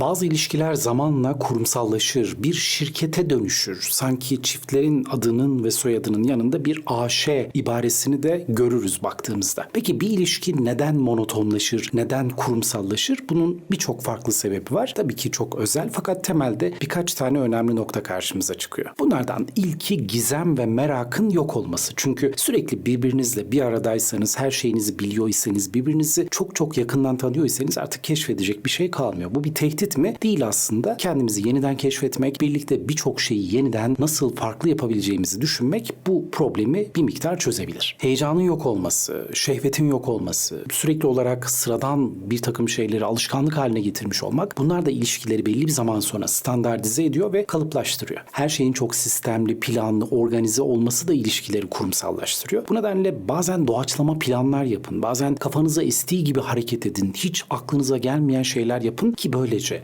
Bazı ilişkiler zamanla kurumsallaşır, bir şirkete dönüşür. Sanki çiftlerin adının ve soyadının yanında bir AŞ ibaresini de görürüz baktığımızda. Peki bir ilişki neden monotonlaşır, neden kurumsallaşır? Bunun birçok farklı sebebi var. Tabii ki çok özel fakat temelde birkaç tane önemli nokta karşımıza çıkıyor. Bunlardan ilki gizem ve merakın yok olması. Çünkü sürekli birbirinizle bir aradaysanız, her şeyinizi biliyorsanız, birbirinizi çok çok yakından tanıyorsanız artık keşfedecek bir şey kalmıyor. Bu bir tehdit mi? Değil aslında. Kendimizi yeniden keşfetmek, birlikte birçok şeyi yeniden nasıl farklı yapabileceğimizi düşünmek bu problemi bir miktar çözebilir. Heyecanın yok olması, şehvetin yok olması, sürekli olarak sıradan bir takım şeyleri alışkanlık haline getirmiş olmak bunlar da ilişkileri belli bir zaman sonra standartize ediyor ve kalıplaştırıyor. Her şeyin çok sistemli, planlı, organize olması da ilişkileri kurumsallaştırıyor. Bu nedenle bazen doğaçlama planlar yapın, bazen kafanıza estiği gibi hareket edin, hiç aklınıza gelmeyen şeyler yapın ki böylece